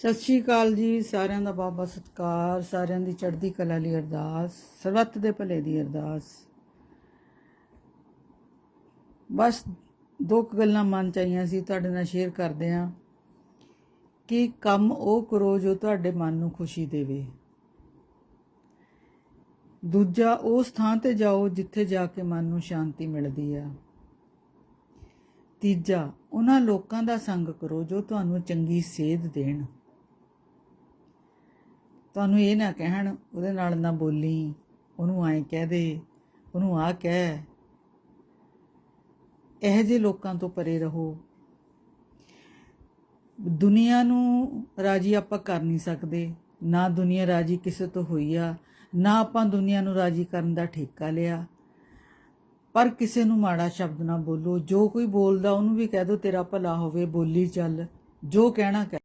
ਸਤਿ ਸ਼੍ਰੀ ਅਕਾਲ ਜੀ, ਸਾਰਿਆਂ ਦਾ ਬਾਬਾ ਸਤਕਾਰ, ਸਾਰਿਆਂ ਦੀ ਚੜ੍ਹਦੀ ਕਲਾ ਲਈ ਅਰਦਾਸ, ਸਰਬੱਤ ਦੇ ਭਲੇ ਦੀ ਅਰਦਾਸ। ਬਸ ਦੋ ਕੁ ਗੱਲਾਂ ਮਨ ਚ ਆਈਆਂ ਸੀ, ਤੁਹਾਡੇ ਨਾਲ ਸ਼ੇਅਰ ਕਰਦੇ ਹਾਂ ਕਿ ਕੰਮ ਉਹ ਕਰੋ ਜੋ ਤੁਹਾਡੇ ਮਨ ਨੂੰ ਖੁਸ਼ੀ ਦੇਵੇ। ਦੂਜਾ ਉਸ ਥਾਂ ਤੇ ਜਾਓ ਜਿੱਥੇ ਜਾ ਕੇ ਮਨ ਨੂੰ ਸ਼ਾਂਤੀ ਮਿਲਦੀ ਆ। ਤੀਜਾ, ਉਹਨਾਂ ਲੋਕਾਂ ਦਾ ਸੰਗ ਕਰੋ ਜੋ ਤੁਹਾਨੂੰ ਚੰਗੀ ਸੇਧ ਦੇਣ। ਤੁਹਾਨੂੰ ਇਹ ਨਾ ਕਹਿਣ, ਉਹਦੇ ਨਾਲ ਨਾ ਬੋਲੀ, ਉਹਨੂੰ ਐਂ ਕਹਿ ਦੇ, ਉਹਨੂੰ ਆ ਕਹਿ। ਇਹੋ ਜਿਹੇ ਲੋਕਾਂ ਤੋਂ ਪਰੇ ਰਹੋ। ਦੁਨੀਆ ਨੂੰ ਰਾਜੀ ਆਪਾਂ ਕਰ ਨਹੀਂ ਸਕਦੇ। ਨਾ ਦੁਨੀਆ ਰਾਜੀ ਕਿਸੇ ਤੋਂ ਹੋਈ ਆ, ਨਾ ਆਪਾਂ ਦੁਨੀਆ ਨੂੰ ਰਾਜੀ ਕਰਨ ਦਾ ਠੇਕਾ ਲਿਆ। ਪਰ ਕਿਸੇ ਨੂੰ ਮਾੜਾ ਸ਼ਬਦ ਨਾ ਬੋਲੋ। ਜੋ ਕੋਈ ਬੋਲਦਾ, ਉਹਨੂੰ ਵੀ ਕਹਿ ਦਿਓ ਤੇਰਾ ਭਲਾ ਹੋਵੇ, ਬੋਲੀ ਚੱਲ। ਜੋ ਕਹਿਣਾ ਕਹਿ